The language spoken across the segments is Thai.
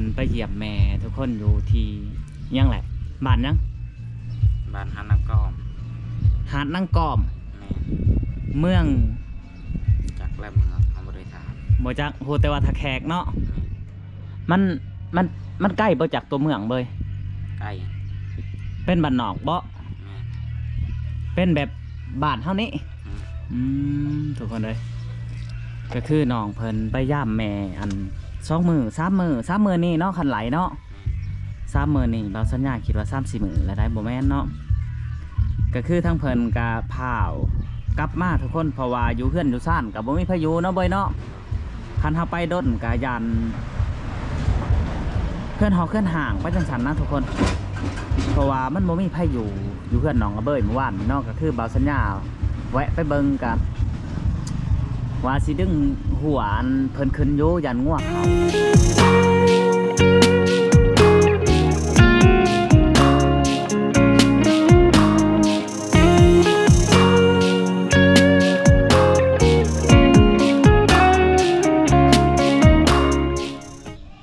นไปเยี่ยมแม่ทุกคนอยู่ที่ยังแหละบ้านยังบ้านฮันนักก้อมหาดนั่งกอม แม่เมืองจากแลบเมืองเขาบริถามบ่จักโฮแต่ว่าทะแขกเนาะแม่มันมันมันใกล้บ่จากตัวเมืองเบยใกล้เป็นบ้านนอกบ่แม่เป็นแบบบ้านเฮานี้ อืม อืมทุกคนเลยก็คือน้องเพิ่นไปย่ามแม่อัน สองมือสามมือสามมือนี่เนาะคันไหลเนาะสามมือนี่เราสัญญาคิดว่าสามสี่มือแล้วได้บ่แม่นเนาะก็คือทั้งเพิ่นกะพาวกลับมาทุกคนเพราะว่าอยู่เพื่อนอยู่ซ่านกับบ่มีพายุเนาะเบยเนาะคันเฮาไปด้นกะยันเพื่อนเฮาเคลื่อนห่างไปจังสันนะทุกคน เพราะว่ามันบ่มีพายุอยู่เพื่อนหนองกระเบยเมื่อวานเนาะก็คือเบาสัญญาแวะไปเบิ่งกัน ว่าสิดึงหัวอันเพิ่นขึ้นอยู่ยันง่วงเขา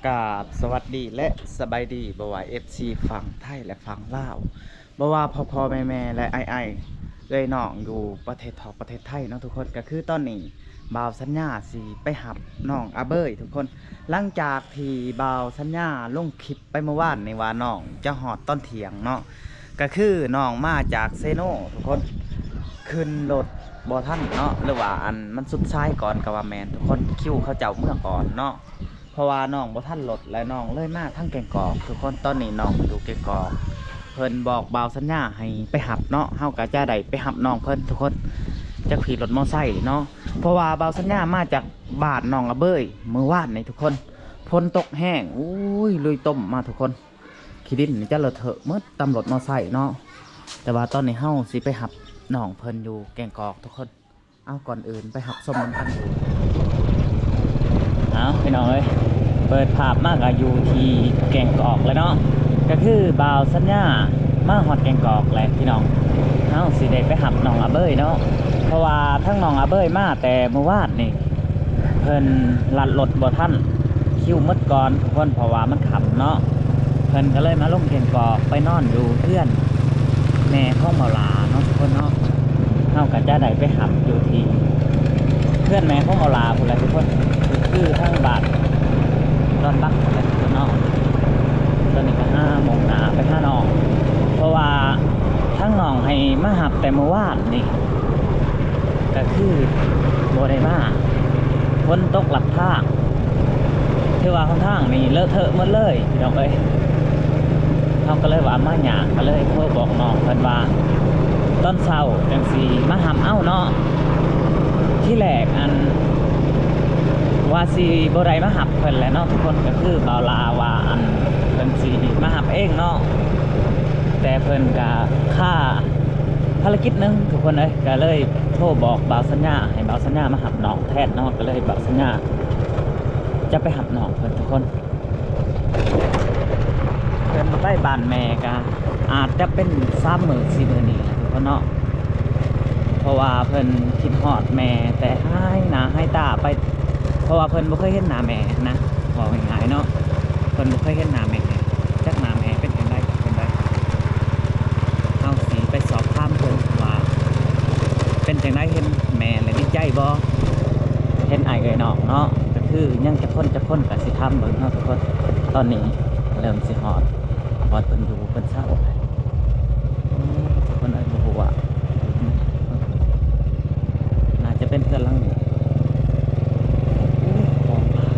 กาบสวัสดีและสบายดีบว่า FC ฝั่งไทยและฝั่งลาวบว่าพ่อพ่อแม่แม่และไอไอเลยน้องอยู่ประเทศทอกประเทศไทยเนาะทุกคนก็คือตอนนี้ บ่าวสัญญาสีไปหับน้องอาเบยทุกคนหลังจากที่บ่าวสัญญาลงคลิปไปเมื่อวานในว่าน้องจะหอดต้นเถียงเนาะก็คือน้องมาจากเซโนทุกคนขึ้นรถบอท่านเนาะหรือว่าอันมันสุดท้ายก่อนกับว่าแมนทุกคนคิวเขาเจ้าเมื่อก่อนเนาะเพราะว่าน้องบอท่านรถและน้องเลยมาทั้งแกงกอก ทุกคนตอนนี้น้องอยู่แกงกอกเพิ่นบอกบ่าวสัญญาให้ไปหับเนาะเฮากะจะได้ไปหับน้องเพิ่นทุกคน จะขี่รถมอไซค์เนาะเพราะว่าเบาสัญญามาจากบาทหนองอะเบยเมื่อวานนี่ทุกคนฝนตกแห้งอุ้ยลุยต้มมาทุกคนขี้ดินจะเลอะเทอะเมื่อตำรวจมอไซค์เนาะแต่ว่าตอนนี้เฮาสิไปหับหนองเพลินอยู่แกงกอกทุกคน เอาก่อนอื่นไปหับสมน้ำกันเอาพี่น้องเอ้ยเปิดภาพมากอะอยู่ที่แกงกอกเลยเนาะก็คือบาวสัญญามาฮอดแกงกอกแหละพี่น้องเอาสิได้ไปหับหนองอะเบยเนาะ ราะว่าทั้งน้องอาเบยมาแต่เมื่อวานนี่เพิ่นลัดรถบ่ท่านคิวหมดก่อนทุกคนเพราะว่ามันขับเนาะเพิ่นก็เลยมาลงเก่งกอกไปนอนอยู่เพื่อนแม่ข้องเมาลาเนาะทุกคนเนาะเฮาก็จะได้ไปหับอยู่ทีเพื่อนแม่ข้องเมาลาพุ่นแหละทุกคนคือทั้งบาทตอนบักพุ่นแหละทุกคนเนาะตอนนี้ก็ห้าโมงหนาไปห้าน้อง เพราะว่าทั้งน้องให้มาหับแต่เมื่อวานนี่ ก็คือโบได้มาฝนตกหลับทางที่ว่าค่อนข้างนี่เลอะเทอะหมดเลยพี่น้องเอ้ยเขาก็เลยว่ามาหยางก็เลยโทรบอกน้องเพิ่นว่าตอนเช้าจังสีมาหำเอ้าเนาะที่แรกอันว่าสีโบได้มาหับเพิ่นแล้วเนาะทุกคนก็คือเบาลาว่าอันเพิ่นสีมาหับเองเนาะแต่เพิ่นก็ค่า ภารกิจหนึงทุกคนเลยก็เลยโทรบอกบ่าวสัญญาให้บ่าวสัญญามาหับน้องแทนเนาะก็เลยบ่าวสัญญาจะไปหับน้องเพิ่อนทุกคนเพิ่อนไปบ้านแม่ก็อาจจะเป็นสามมื้อสี่มื้อนี้แหละทุกคนเนาะเพราะว่าเพิ่อนคิดฮอดแม่แต่ให้นาให้ตาไป เพราะว่าเพิ่อนบ่เคยเห็นหน้าแม่นะบอกง่ายๆเนาะเพิ่อนบ่เคยเห็นหน้าแม่จักหน้าแม่เป็นจังไดเป็นได เอาสีไปสอบถามเพิ่นว่า เป็นจังไดเห็นแม่และดีใจ บ่เห็นไอ้ายเอ่ยน้องเนาะก็คือยังจะพ้นจะพ้นกับสิทำเบิ่งเนาะทุกคนตอนนี้เริ่มสิฮอดฮอดเพิ่นอยู่เพิ่นเศร้าอืมทุกคนเอ้ยบ่ฮู้ว่าน่าจะเป็นเพื่อนหลังนี้อุ้ยมองผ่าน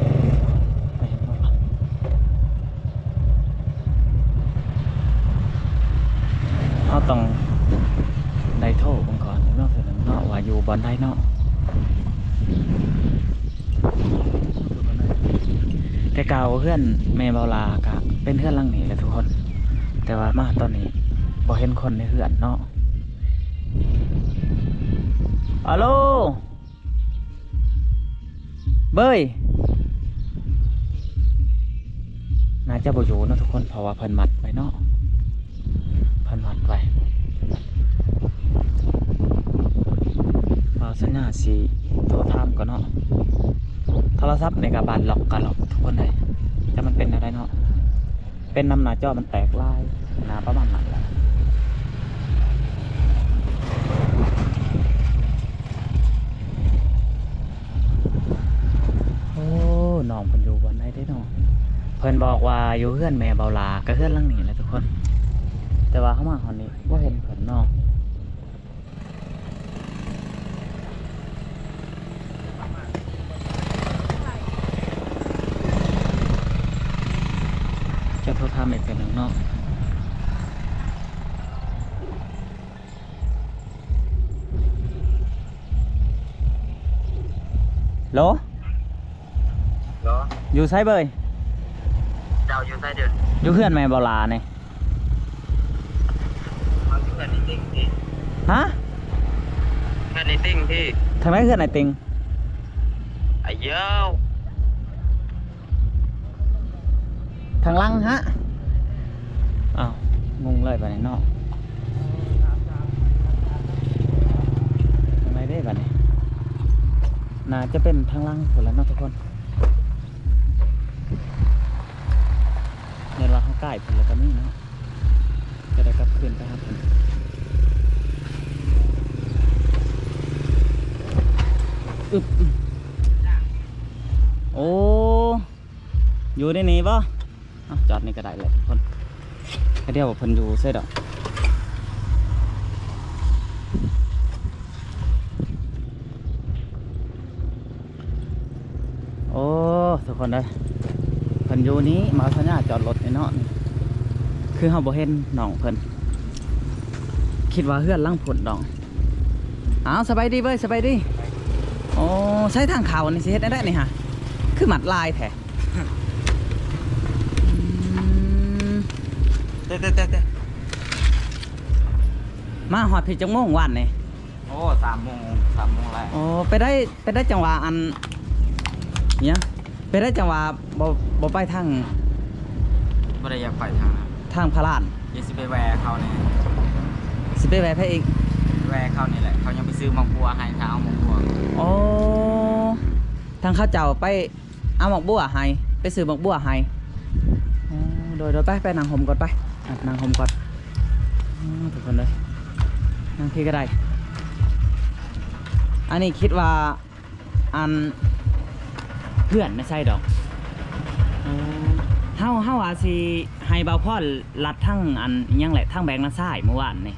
ไปเห็นบ่วะเอาต้อง ได้โทรบังก่อนเนาะเพิ่นเนาะว่าอยู่บอนได้เนาะแต่ เพื่อนแม่เบาลากะเป็นเพื่อนลังหนีแหละทุกคน แต่ว่ามาตอนนี้บ่เห็นคนในเพื่อนเนาะฮัลโหลเบยน่าจะบ่อยู่เนาะทุกคนเพราะว่าเพิ่นมัดไว้เนาะเพิ่นมัดไว้เอาสัญญาสีโทรถามก่อนเนาะโทรศัพท์ในกับบานล็อกกันหรอกทุกคนเลย จะมันเป็นอะไรเนาะ เป็นน้ำหนาจอมันแตกลายหนาประมาณนั้นแหละโอ้น้องเพิ่นอยู่บนไหนได้น้องเพิ่นบอกว่าอยู่เฮือนแม่เบาลาก็เฮือนลังนี้แหละทุกคน แต่ว่าเข้ามาคนนี้บ่าเห็นเพิ่นน้องจะโทรทำอีกเป็นหนึ่งเนาะ โหลเหรออยู่ไซเบยเจ้าอยู่ใต้เดือนอยู่เพื่อนแม่เบาลาเนี่ยมันเพื่อนในติ้งที่ฮะเพื่อนในติ้งที่ทำไมเพื่อนไหนติงไอ้เย้าทางลังฮะอ้าวงงเลยไปไหนนอกทางไหนได้บ้านี้ น่าจะเป็นทางลังผลแล้วนะทุกคนเนี่ยเราข้าใกล้ผลแล้วก็มีเนาะจะได้กลับคืนไปครับผมอึบอึบโอ้อยู่ในนี้ปะอะจอดนี่ก็ได้เลยทุกคนให้เดียวว่าเพิ่นอยู่เสร็จดอกโอ้ทุกค นเลยเพิ่นอยู่นี้มาสัญญาจอดรถในเนาะนี่คือเฮาบ่เห็นน้องเพิ่นคิดว่าเฮือนลังผลดองอ้าวสบายดีเว้ยสบายดีโอ้ใช้ทางเขานี่สิเฮ็ดได้ได้นี่ฮะคือหมัดลายแท้อืมเต้เต้เต้เต้มาหอดผิดจังโมงวันนี่โอ้สามโมงสามโมงแล้วโอ้ไปได้ไปได้จังหวะอันเนี่ย ไปได้จังหวะบ่บ่ไปทางไม่ได้อยากไปทางนั้นทางพระลานยังสิไปแวร์เขาเนี่ยสิไปแวะพระอีกแวร์เขานี่แหละ เขายังไปซื้อมังบัวให้ทางเอามังบัวโอ้ทางเข้าเจ้าไปเอาหมอกบัวให้ไปซื้อหมอกบัวให้อ๋อโดยโดยไปไปนางห่มก่อนไปอะนางห่มก่อนอ๋อทุกคนเลยนางพี่ก็ได้ อันนี้คิดว่าอัน เพื่อนไม่ใช่ดอกเฮาเฮาอาสิให้เบาพ่อลัดทั้งอันอิหยังแหละทั้งแบงค์ละซ้ายเมื่อวานนี่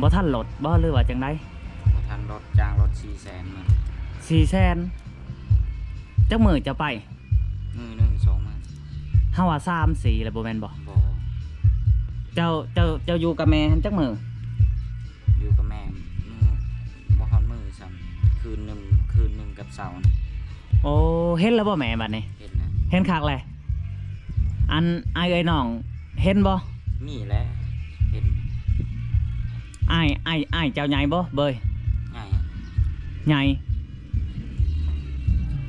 บ่ทันรถบ่หรือว่าจังไดทางรถจ้างรถสี่แสนมือสี่แสนจักมือจะไปมือหนึ่งสองมือเฮาว่าสามสี่แล้วบ่แม่นบ่บ่เจ้าเจ้าเจ้าอยู่กับแม่หันจักมืออยู่กับแม่มือบ่ฮอนมือซ้ำคืนหนึ่งคืนหนึ่งกับเสาร์นี่โอ้เห็นแล้วบ่แม่บัดนี้ เห็นนะเห็นคักแหละอันอ้ายเอ้ยน้อง เห็นบ่มีแหล้วเห็นอ้ายอ้ายอ้ายเจ้าใหญ่บ่เบยง่ายใหญ่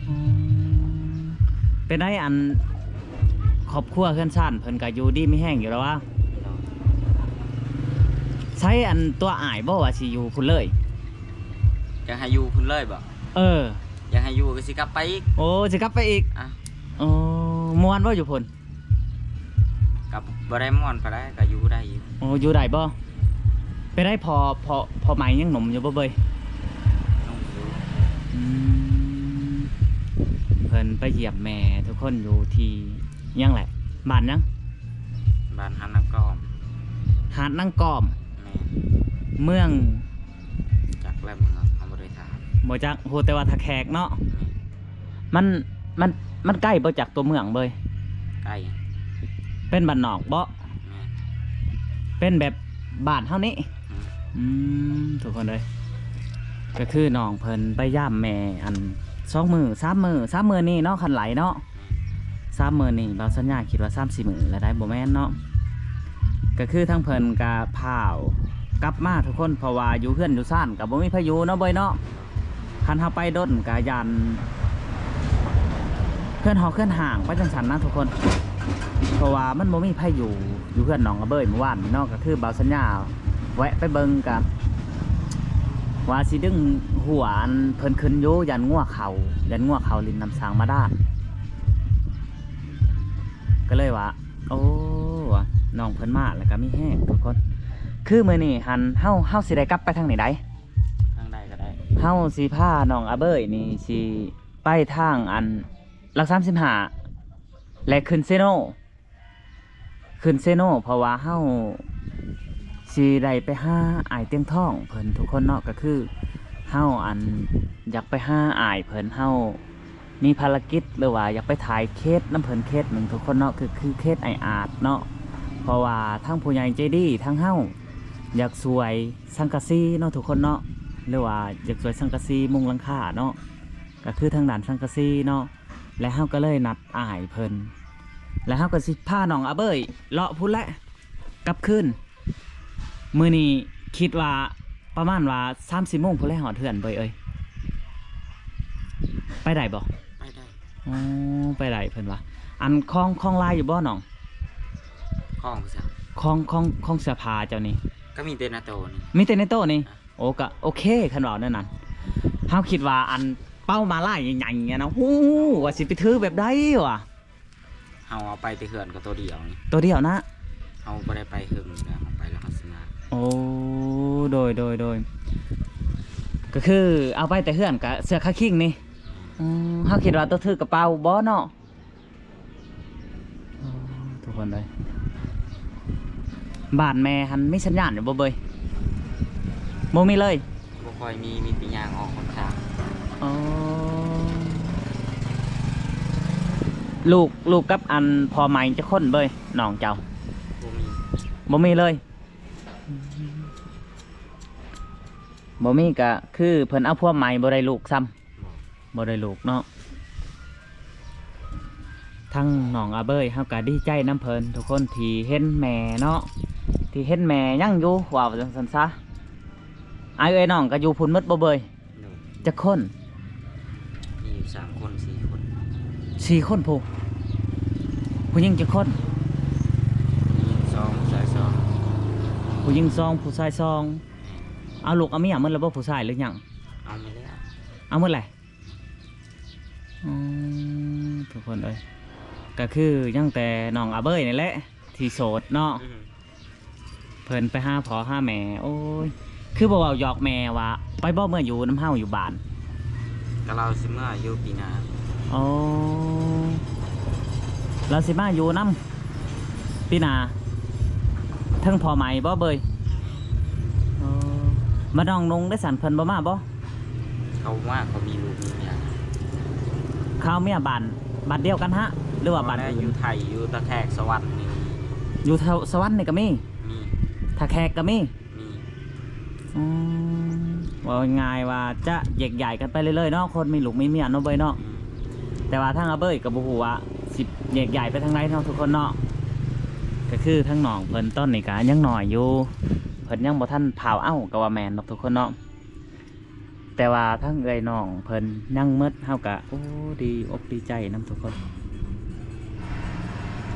อืมเป็นได้อันครอบครัวเพื่อนซ่านเพิ่นก็อยู่ดีไม่แห้งอยู่แล้วว่าดอกใช้อันตัวอ้ายบ่ว่าสิอยู่พุ่นเลยอยากให้อยู่คุณเลยบ่เอออ ยากให้อยู่ก็สิกลับไปอีกโอ้สิกลับไปอีกอะโอ้ม่วนบ่อยู่พุ่นกลับบ่ได้ม่วนไปได้ก็อยู่ได้อยู่โอ้อยู่ได้บ่ไปได้พอพอพอไหมยังหนุ่มอยู่บ่เบยนุ่งอยู่อืมเพิ่นไปเยี่ยมแม่ทุกคนอยู่ที่ยังแหละบ้านยังบ้านฮันนักก้อมหาดนั่งกอมแม่เมืองจากแลเมืองเขา บ่ได้ถามบ่จักโหแต่ว่าทะแขกเนาะแม่มันมันมันใกล้บ่จากตัวเมืองเบยใกล้เป็นบ้านนอกบ่แม่เป็นแบบบ้านเท่านี้อืมอืมทุกคนเลยก็คือน้องเพิ่นไปย่ามแม่อันสองมือสามมือสามมือนี่เนาะคันไหลเนาะสามมือนี่เราสัญญาคิดว่าสามสี่มือแล้วได้บ่แม่นเนาะก็คือทั้งเพิ่นกะพาวกลับมาทุกคนเพราะว่าอยู่เพื่อนอยู่ซ่านกับบ่มีพายุเนาะเบยเนาะ คันเฮาไปด้นกะยันเพื่อนเฮาเคลื่อนห่างไปจังสันนะทุกคน เพราะว่ามันบ่มีพายุอยู่เพื่อนน้องกระเบยเมื่อวานนี่เนาะทือเบาสัญญาแวะไปเบิงกันว่าสิดึงหัวอันเพิ่นขึ้นอยู่ยันงัวเขายันงัวเขาลินนำสางมาด้านก็เลยว่าโอ้น้องเพิ่นมาแล้วก็มีแห้งทุกคน คือมื้อนี้หันเฮาเฮาสิได้กลับไปทางไหนใดก็ได้ เฮาสิพาน้องอาเบยนี่สิไปทางอันลัก35และขึ้นเซโนขึ้นเซโนเพราะว่าเฮาสิได้ไปห้าอายเตียงทองเพิ่นทุกคนเนาะก็คือเฮาอันอยากไปห้าอายเพิ่นเฮามีภารกิจหรือว่าอยากไปถ่ายเคสน้ำเพิ่นเคสหนึ่งทุกคนเนาะคือคือเคสไออาร์ตเนาะเพราะว่าทั้งผู้ใหญ่ใจดีทั้งเฮาอยากสวยสังกะสีเนาะทุกคนเนาะ หรือว่าอยากสวยสังกะสีมุงหลังคาเนาะก็คือทางด้านสังกะสีเนาะและเฮาก็เลยนัดอ้ายเพิ่นและเฮาก็สิพาน้องอาเบยเลาะพุ่นแหละกลับคืนมื้อนี้คิดว่าประมาณว่า30โมงพุ่นแหละหอดเถื่อนเบยเอ้ยไปได้บ่ไปได้อ๋อไปได้เพิ่นว่าอันคลองคลองลายอยู่บ่น้องข้องซะคลองคลองคลองเสื้อผ้าเจ้านี่ก็มีเตนาโตนี่มีแต่ในโต๊ะนี่ โอ้ก็โอเคคันว่านั่นน่ะเฮาคิดว่าอันเป้ามาล่ายใหญ่ๆเงี้ยนะฮู้ว่าสิไปถือแบบใดวะเฮาเอาไปแต่เขื่อนก็ตัวเดียวนี่ตัวเดียวนะเฮาบ่ได้ไปหึงนะเฮาไปแล้วก็สนาโอ้โดยโดยโดยก็คือเอาไปแต่เฮือนกับเสื้อคาคิงนี่อืมเฮาคิดว่าตัวถือกระเป๋าบ่เนาะอ๋อทุกคนเลยบ้านแม่หันมีสัญญาณอยู่บ่เบย บ่มีเลยบ่ค่อยมีมีแปียางออกค่อนข้างอ๋อลูกลูกกับอันพอไหมจะค้นเบยน้องเจ้าบ่มีบ่มีเลยบ่มีก็คือเพิ่นเอาพวกใหม่บ่ได้ลูกซ้ำบ่ได้ลูกเนาะทั้งน้องอาเบยเฮาก็ดีใจน้ำเพิ่นทุกคนที่เห็นแม่เนาะที่เห็นแม่ยังอยู่ว่าจังซั่นซะ อายเอ้ยน้องก็อยู่พุ่นหมดบ่เบยโดยจักคนมีอยู่สามคนสี่คนสี่คนผู้ผู้หญิงจักคน มีสองชายสองผู้หญิงซองผู้ชายซองเอาลูกเอาเมียมันแล้วบ่ผู้ชายหรือหยังเอาไม่แล้วเอาเมื่อไหร่อืมทุกคนเอ้ยก็คือยังแต่น้องอาเบยนี่แหละที่โสดเนาะ อืมเพิ่นไปหาพ่อหาแม่โอ้ย คือบอกว่าหยอกแม่ว่า ไปบ่เมื่ออยู่น้ำเฮาอยู่บ้านก็เราสิเมื่ออยู่ปีหน้าโอ้เราสิมาอยู่น้ำพี่นาทั้งพ่อใหม่บ่เบยโอ้มาน้องนงได้สันเพิ่นบ่มาบ่เขาว่าเขามีลูกมีเมียข้าวเมียบ้านบ้านเดียวกันฮะ หรือว่าบ้านแล้อื่อนยู่ไทยอยู่ตะแคกสวรรค์นี่อยู่แถวสวรรค์นี่ก็มีมีถ้าแขกก็มีมี อืมว่าง่ายว่าจะแยกใหญ่กันไปเรื่อยๆเนาะคนมีลูกมีเมียเนาะเบยเนาะอืมแต่ว่าทางอาเบยกับบุหัวาสิแยกใหญ่ไปทางไหนเนาะทุกคนเนาะก็คือทั้งหนองเพิ่นต้นนี่ก็ยังหน่อยอยู่เพิ่นยังบ่ทันเผาเอ้าก็ว่าแมนเนาะทุกคนเนาะแต่ว่าทั้งเอ้ยน้องเพิ่นยังมืดเฮากะโอ้ดีอกดีใจนํทุกคน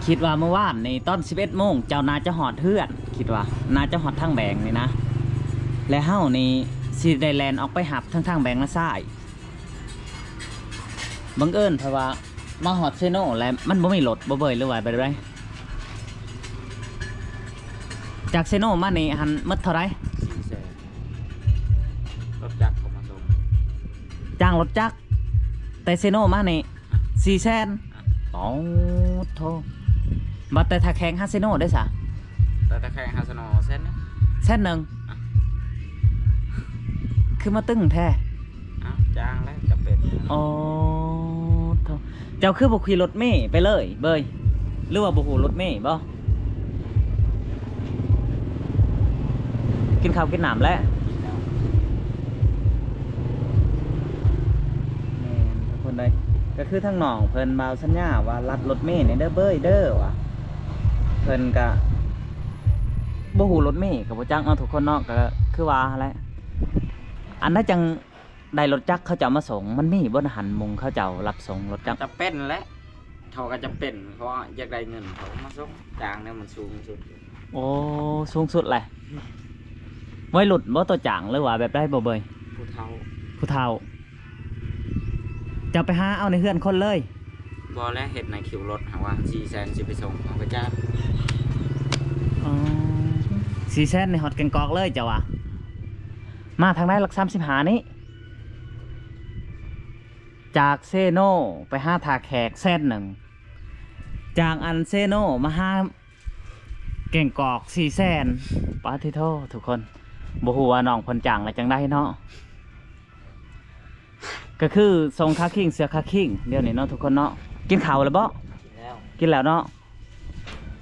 คิดว่าเมื่อวานในตอน11โมงเจ้านาจะหอดเทือน คิดว่านาจะหอดทางแบงนี่นะ และเฮานี่สิได้แลนออกไปหับทั้งทางแบงและซ้ายบังเอิญเพราะว่ามาหอดเซโนแล้วมันบ่มีรถบ่เบยหรือว่าไปได้จากเซโนมานี่หันหมดเท่าไหรสี่แสนรถจักรเขามาส่งจ้างรถจักรแต่เซโนมานี่สี่แสนโอ้โทบัดแต่ถ้าแข่งฮาเซโนได้สะแต่ตะแคงฮาสโนเส้นนะแสนหนึ่ง คือมาตึ้งแท้เอ้าจ้างแล้วจะเป็นอ๋อโธ่เจ้าคือบุขี่รถเมย์ไปเลย เบยหรือว่าบุหูรถเมย์บ่กินข้าวกินน้ำแล้วแม่นทุกคนเลยก็คือทั้งหนองเพิ่นมาเอาสัญญาว่ารัดรถเมย์ในเด้อเบยเด้อว่ะเพิ่นก็บ่หูรถเมย์กับบ่จักเนาะทุกคนเนาะก็คือว่าอะไร อันนั้นจังได้รถจักรเขาจะเอามาส่งมันมีบนหันมุงเขาจะเอารับส่งรถจักรจะเป็นแหละเขาก็จะเป็นเพราะว่าอยากได้เงินเขามาส่งจ้างเนี่ยมันสูงสุดโอ้สูงสุดเลยไว้หลุดบ่ตัวจางหรือว่าแบบได้บ่เบยผู้เฒ่าผู้เฒ่าจะไปหาเอาในเฮือนคนเลยบอและเห็ดในคิวรถหาว่าสี่แสนสิไปส่งของพระเจ้าอ๋อสีแซนในฮอตแกงกอกเลยเจ้าวะ มาทางไหนหลักสามสิบหานี้ จากเซโนไปห้าทาแขกเส้นหนึ่ง จากอันเซโนมาห้าเก่งกอกสี่แสนปาทิโททุกคนบ่ฮู้ว่าน้องเพนจังอะไรจังได้เนาะก็คือทรงคาคิงเสือคาคิงเดี๋ยวนี้เนาะทุกคนเนาะกินข้าวแล้วบ่แล้วกินแล้วเนาะ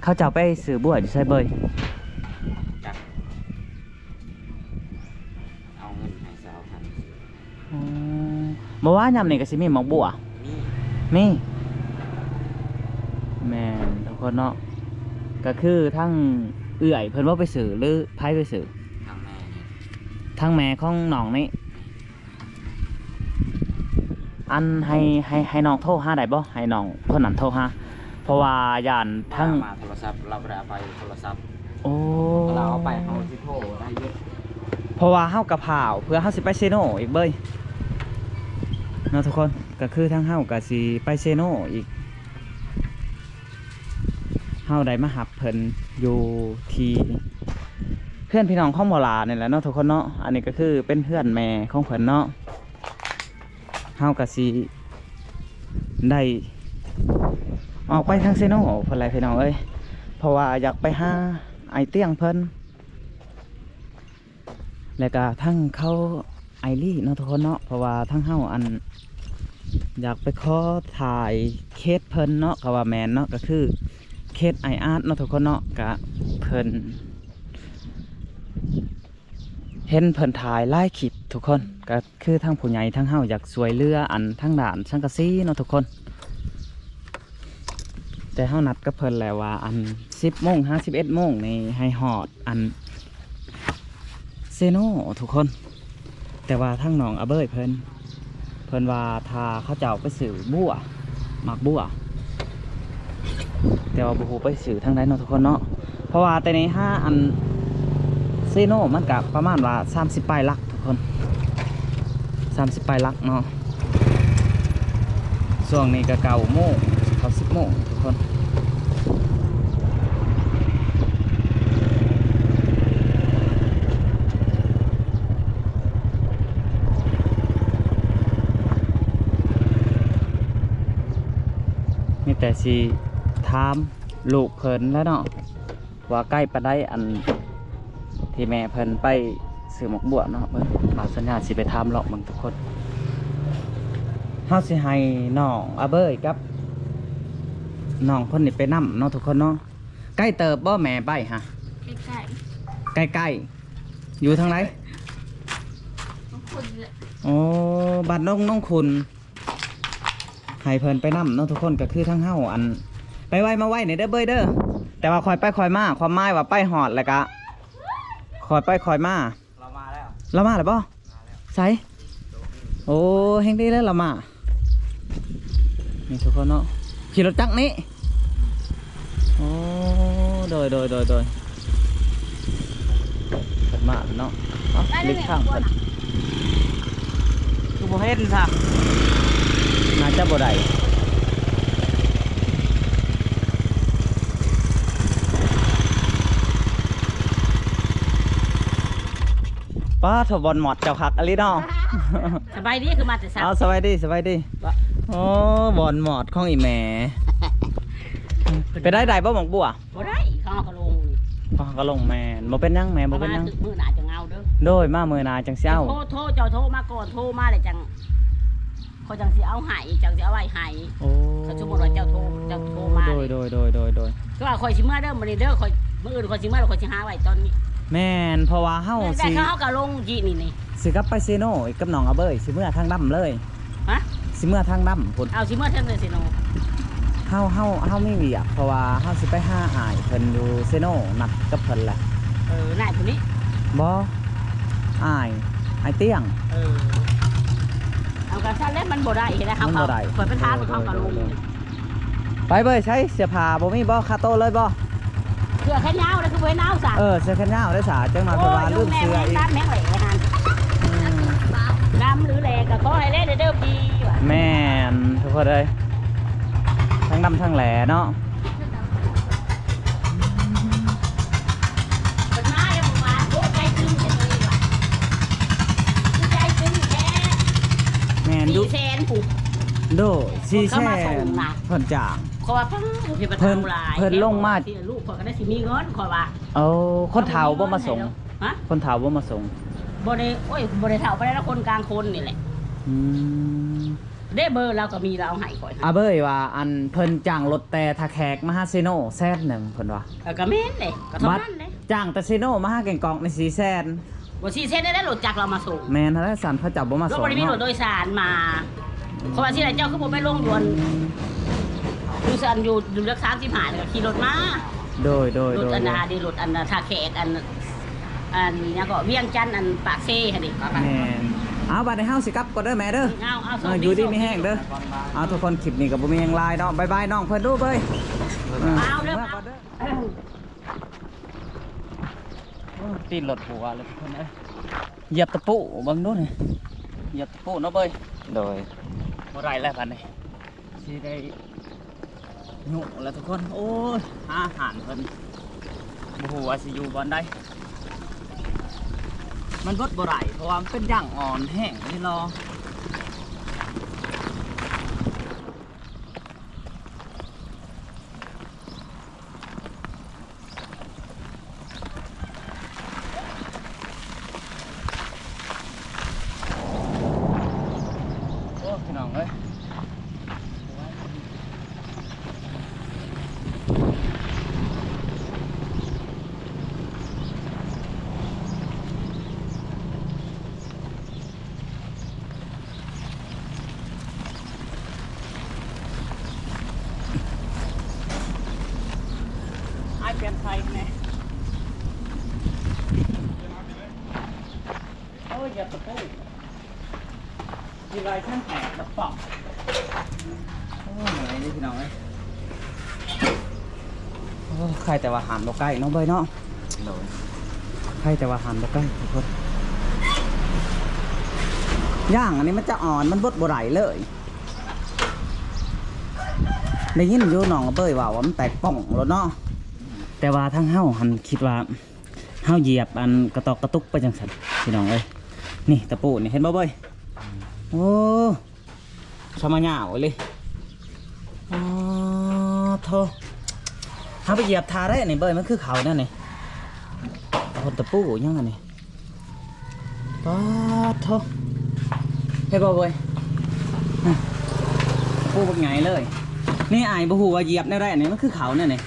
เขาจะเอาไปซื้อบัวอยู่ใช่เบย จักเอาเงินให้สาวพัน บ่ว่ายำนี่ก็สิมีหมอกบัวนี่มีแม่นทุกคนเนาะก็คือทั้งเอื่อยเพิ่นว่าไปซื้อหรือไผไปซื้อทางแม่นี่ทั้งแม่ของน้องนี่อันให้ให้ให้น้องโทรหาได้บ่ให้น้องคนนั้นโทรหาเพราะว่าย่านทั้งมาโทรศัพท์เราบ่ไปเอาไปโทรศัพท์โอ้เราเอาไปเอาที่โทรได้เยอะเพราะว่าเฮากะพร้าวเพื่อเฮาสิไปเซโนอีกเบย เนาะทุกคนก็คือทั้งเฮาก็สิไปเซโนอีกเฮาได้มาหับเพิ่นอยู่ทีเพื่อนพี่น้องข้องหมอลาเนี่ยแหละเนาะทุกคนเนาะอันนี้ก็คือเป็นเพื่อนแม่ของเพิ่นเนาะเฮาก็สิได้ออกไปทางเซโนเพิ่นไรพี่น้องเอ้ยเพราะว่าอยากไปหาไอเตียงเพิ่นแล้วก็ทั้งเข้า ไอรี่เนาะทุกคนเนาะเพราะว่าทั้งเฮาอัน อยากไปขอถ่ายเคสเพิ่นเนาะก็ว่าแมนเนาะก็คือเคสไออาร์ตเนาะทุกคนเนาะกะเพิ่นเห็นเพิ่นถ่ายไล่คลิปทุกคนก็คือทั้งผู้ใหญ่ทั้งเฮาอยากสวยเรืออันทั้งด่านช่างกะซีเนาะทุกคน แต่เฮานัดกับเพิ่นแล้วว่าอัน10โมง51โมงนี่ให้ฮอดอันเซโนทุกคน แต่ว่าทั้งหนองอาเบยเพิ่นเพิ่นว่าทาเขาเจ้าไปสื่อบัวหมักบัวแต่ว่าบุหูไปสื่อทางใดเนาะทุกคนเนาะเพราะว่าแต่ในห้าอันเซโนมันกับประมาณว่าสามสิบปลายลักทุกคนสามสิบปลายลักเนาะช่วงนี้ก็เก่าโมงเขาสิบโมงทุกคน สิถามลูกเพิ่นแล้วเนาะว่าใกล้ปานใดอัน ที่แม่เพิ่นไปซื้อหมกบวเนาะเบิ่งบ่าวสัญญาสิไปถามเลาะเบิ่งทุกคนเฮาสิให้น้องอาเบยกับน้องเพิ่นนี่ไปนํเนาะทุกคนเนาะใกล้เติบบ่แม่ไปฮะใกล้ใกล้ๆอยู่ทางไหนๆบางคนเลยโอ้บัดน้องน้องคุณ ให้เพิ่นไปนํเนาะทุกคนก็คือทั้งเฮาอัน ไปไว้มาไว้ในเด้อเบยเด้อแต่ว่าคอยไปคอยมาความหมายว่าไปหอดแล้วก็คอยไปคอยมาเรามาแล้วเรามาหรือเปล่าใส่โอ้เฮงดีแล้วเรามานี่ทุกคนเนาะขี่รถจักรนี้โอ้โดยโดยโดยโดยเปิดมาเนาะเอาได้ได้ลิฟเลยต์ข้างคเปินดคือบ่เห็นค่ะ น่าจะบ่ได้ป้าถบอลหมอดเจ้าคักอะไรเนาะสบายดีคือมาแต่เช้าเอาสบายดีสบายดีบ่โอ้บอลหมอดของอีแหม่ไปได้ได้บ่หมองบัวบ่ได้เขาเอากระลงนี่พอก็ลงแม่นบ่เป็นหยังแม่ปบ่ระเป็นมาหณยังตึกมื้อหน้าจะเงาเด้อโดยมามื้อหนาจังสิเอาโทรโทรเจ้าโทรมาก่อนโทรมาเลยจัง เขาจังสิเอาให้จังสิเอาไว้ให้โอ้เขาสมมุติว่าเจ้าโทรเจ้าโทรมาโดยโดยโดยโดยโดยก็ว่าข่อยสิมาเด้อมื้อนี้เด้อข่อยมื้ออื่นข่อยสิมาแล้วข่อยสิหาไว้ตอนนี้แม่นเพราะว่าเฮาแต่สิเขาเอากระลงจีนี่นี่ สิกลับไปเซโนอีกกับน้องอาเบยสิเมื่อทางดำเลยฮะ สิเมื่อทางดำพุ่นเอาสิมาเท่าเลยสิโนเฮาเฮาเฮาไม่เวียกเพราะว่าเฮาสิไปหาอายเพิ่นอยู่เซโนนัดกับเพิ่นแหละเออนายคนนี้บ่อายอายเตี้ยง เออ เอากระชั้นแล้วมันบ่ได้เห็นไหมครับมันบ่ได้ข่อยไปทานกับเขากระลงไปเบยใช้เสื้อผ้าบ่มีบ่คาโต้เลยบ่เสื้อแค่ยาวเลยคือเว้นเอาสั่งเออเสื้อแขนยาวได้สาจังหน่อยเพราะว่าลืมเสื้ออีกน้ำแม่งไหลหันอืมน้ำหรือแหลกก็ขอให้เล่นเด้อพี่ว่ะแม่นทุกคนเลยทั้งดำทั้งแหล่เนาะ เป็นไม้แล้วผมมาโอ้ใจตึงจังเลยว่ะใจตึงแท้ แม นดูสี่แสนผูก โดซีเขาแช่มาส่งน่ะเพิ่นจ่าง ขอว่าเพิ่นเพิ่นเพิ่นหลายเพิ่นลงมาที่ลูกเพิ่นก็ได้สิมีเงินขอว่าเอาคนเฒ่าบ่มาส่งฮะคนเฒ่าบ่มาส่งบ่ได้โอ้ยบ่ได้เฒ่าไปได้แล้วคนกลางคนนี่แหละอืมได้เบอร์เราก็มีเราเอาให้ข่อยอาเบยว่า อันเพิ่นจ้างรถแต่ทาแขกมาหาซีโนแซนหนึ่งเพิ่นว่า เออก็แม่นเลยก็เท่านั้นเลยจ้างแต่ซีโนมาหาแกงกอกในสีแซน บ่สิเซ็นได้ได้รถจักรเรามาส่งแม่นแล้วสันเขาจับบ่มารถส่งบ่ได้มีรถโดยสารมาเพราะว่าที่ไหนเจ้าคือบ่ไปลงด่วนอยู่สันอยู่อยู่เลือก35แล้วก็ขี่รถมาโดยโดยรโดถยอันนาดีรถอันน่ะท่าแขกอันอันนี้ก็เวียงจันทน์อันปากเซ่หั่นดิแม่นเอาบัดในเฮาสิกลับก็เด้อแม่เด้อ เอาเอาเอออยู่ดีมีแห้งเด้อเอาทุกคนคลิปนี้ก็บ่มีหยังหลายเนาะบ๊ายบายน้องเพิ่นดูเบ้ยเอาเด้อมื่เอาก่นเด้อ ตีนรถหัวเลยทุกคนเอ้ยเหยียบตะปูเบิ่งดูนี่เหยียบตะปูเนาะเบ้ยโดยบ่ไรแล้วพันนี่สิได้หนุแล้วทุกคน โอ้ยหาอาหารเพิ่นบ่ฮู้ว่าสิอยู่บ่อนใดมันบดบ่ไรเพราะว่ามันเป็นย่างอ่อนแห้งนี่รอโอ้พี่น้องเอ้ยไอายเปลี่ยนไฟแน่โอ้ยอย่าตะปู ทีไรช่างแตกตะปอกโอ้ยเหนื่อยเลยพี่น้องเอ้ยโอ้ใครแต่ว่าหันบ่ใกล้เน้องเบยเนาะใครแต่ว่าหันบ่ใกล้ทุกคนย่างอันนี้มันจะอ่อนมันบดบไหลเลยได้ยินอยู่น้องเบยว่าว่ามันแตกป่องแล้วเนาะแต่ว่าทั้งเฮาหันคิดว่าเฮาเหยียบอันกระตอกกระตุกไปจังสันพี่น้องเอ้ยนี่ตะปูนี่เห็นบ่เบย โอ้ชมาหยาวเลยอ๋อโทเฮาไปเหยียบทาได้นี่เบยมันคือเขาเนี่ยนี่คนตะปูยังไงนี่ป๊าโทเฮ้ยบ่เว้ยอะตะปูบักไงเลย นี่อายบ่ฮู้ว่าเหยียบได้ไรนนี้มันคือเขาเนี่ยนี่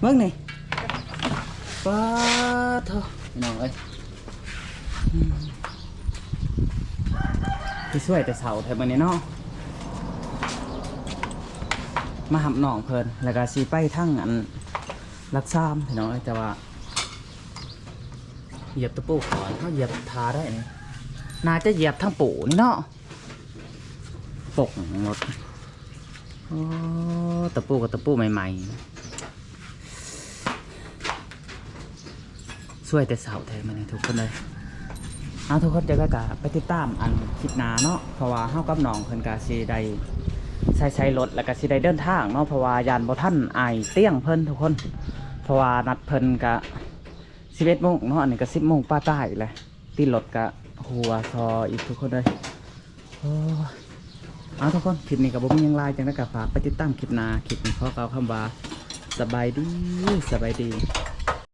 เบิ่งนี่ป๊าโทษน้องเอ้ยอืม พี่ช่วยแต่เสาแถวบันนี้เนาะมาหับน้องเพิ่นแล้วก็สิไปทั้งอันรักซ้ำพี่น้องเอ้ยแต่ว่าเหยียบตะปูก่อนเขาเหยียบทาได้นี่นาจะเหยียบทั้งปูนี่เนาะปกหมดโอ้ตะปูกับตะปูใหม่ๆช่วยแต่เสาแทนมันทุกคนเลย เอาทุกคนเจะก็กะไปติดตามอันคลิปหนาเนาะเพราะว่าเฮากับน้องเพิ่นกะสิได้ใช้ใช้รถแล้วก็สิได้เดินทางเนาะเพราะว่ายานบ่ทันอเตี้ยงเพิ่นทุกคน เพราะว่านัดเพิ่นกะสิบเอ็ดโมงเนาะอันนี้ก็สิบโมงป้าใต้เลยตีรถกะหัวซออีกทุกคนเลยเอาทุกคนคลิปนี้กับผมยังไลน์จังนะกับฝากไปติดตามคลิปนาคลิปนี้ขอกล่าคำว่าสบายดีสบายดี